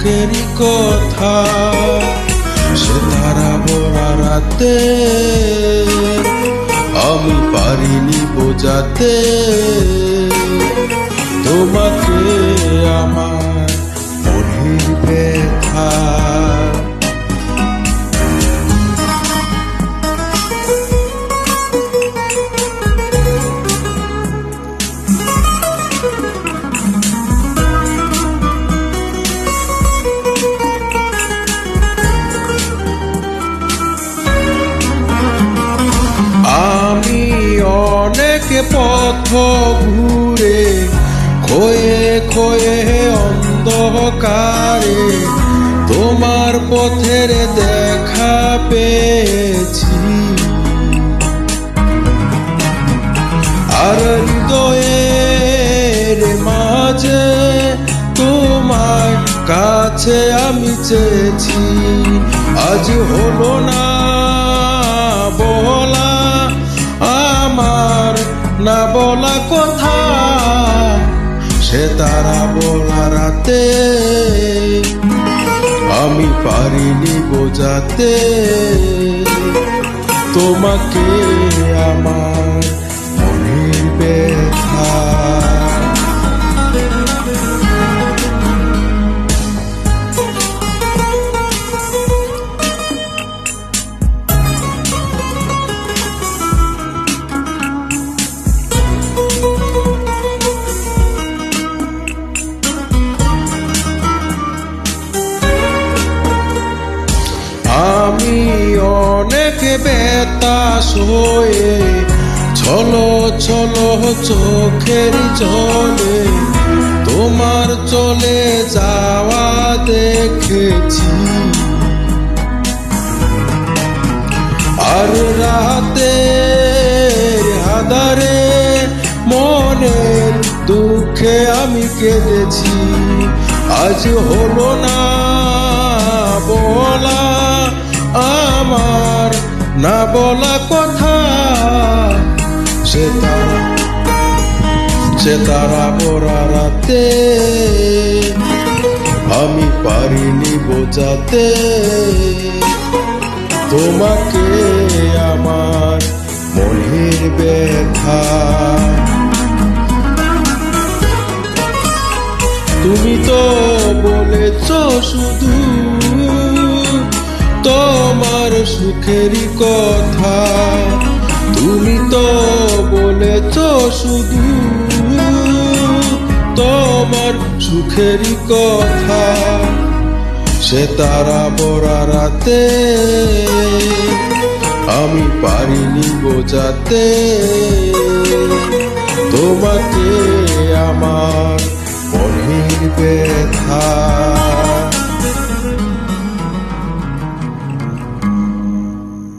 সুখেরই কথা সে তারা বড়া রাতে আমি পারিনি বোঝাতে। তোমাকে পথ ঘুরে খয়ে খয়ে অন্ধকারে তোমার পথের দেখা পেয়েছি। আর হৃদয়ের মাঝে তোমার কাছে আমি চেয়েছি। আজ হলো না না বলা কথা সে তারা বলা রাতে। আমি পারিনি বোঝাতে। তোমাকে অনেক বেতাস হয়ে ছলো ছলো চোখের জলে। তোমার চলে যাওয়া দেখেছি। আর রাতে হাদারে মনের দুঃখে আমি কেঁদেছি। আজ হলো না না বলা কথা, সে তারা সে তারা বড়া রাতে। আমি পারিনি বোঝাতে, তোমাকে আমার মনের ব্যথা। তুমি তো বলেছ শুধু তোমার সুখেরই কথা। তুমি তো বলেছ শুধু তোমার সুখেরই কথা। সে তারা বড়া রাতে আমি পারিনি বোঝাতে। তোমাকে আমার মনের ব্যথা।